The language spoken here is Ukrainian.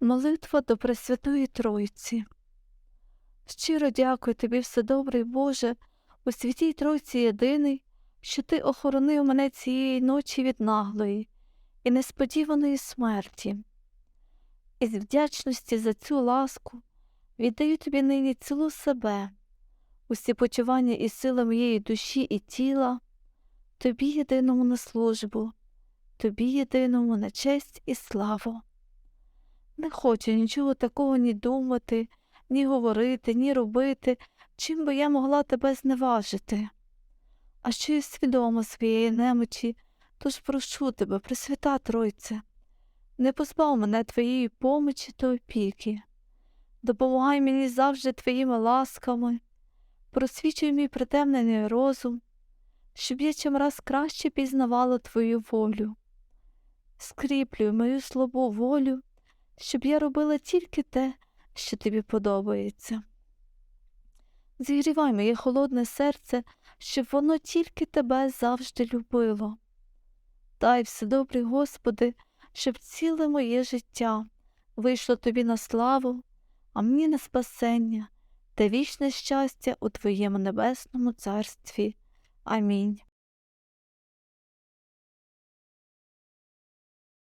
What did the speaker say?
Молитва до Пресвятої Тройці. Щиро дякую тобі, Вседобрий Боже, у святій Тройці єдиний, що ти охоронив мене цієї ночі від наглої і несподіваної смерті. Із вдячності за цю ласку віддаю тобі нині цілу себе, усі почування і сили моєї душі і тіла, тобі єдиному на службу, тобі єдиному на честь і славу. Не хочу нічого такого ні думати, ні говорити, ні робити, чим би я могла тебе зневажити. А що я свідома своєї немочі, тож прошу тебе, Пресвята Тройце, не позбав мене твоєї помочі та опіки. Допомагай мені завжди твоїми ласками, просвічуй мій притемнений розум, щоб я чимраз краще пізнавала твою волю. Скріплюй мою слабу волю, щоб я робила тільки те, що тобі подобається. Зігрівай моє холодне серце, щоб воно тільки тебе завжди любило. Дай все вседобрий Господи, щоб ціле моє життя вийшло тобі на славу, а мені на спасення та вічне щастя у Твоєму небесному царстві. Амінь.